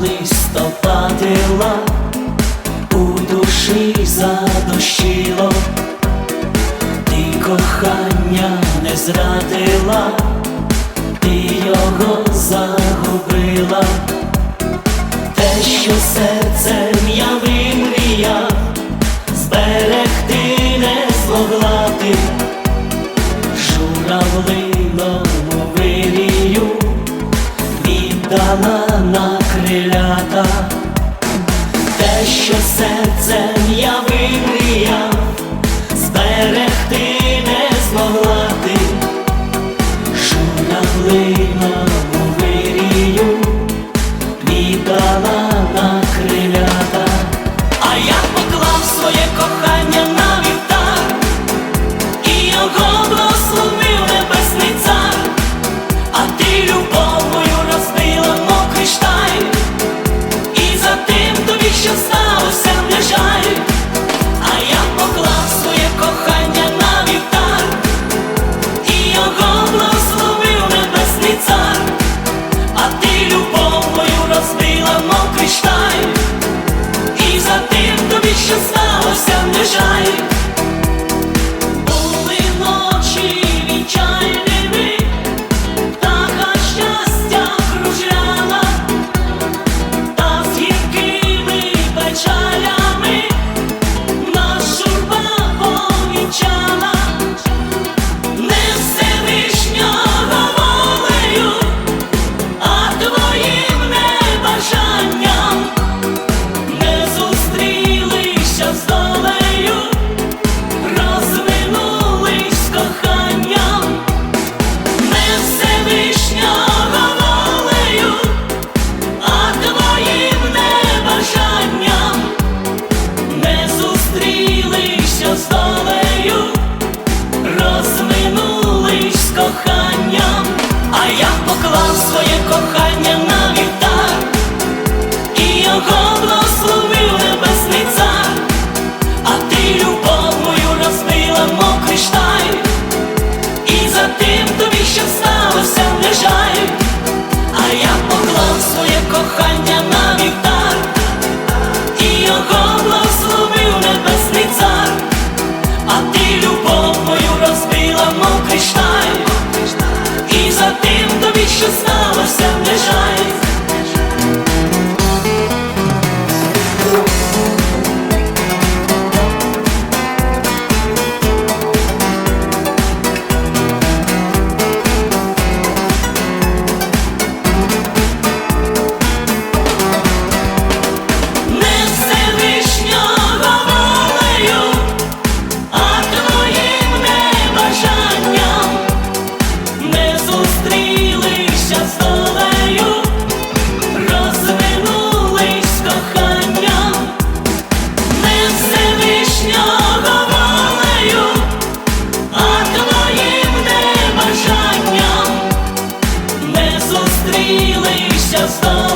листопадила, у душі задощило, ти кохання не зрадила, ти його загубила, те, що серцем я вимріяв, збере. життя, те, що серцем я вимріяв, зберегти. Твоїм небажанням не зустріч. just fun.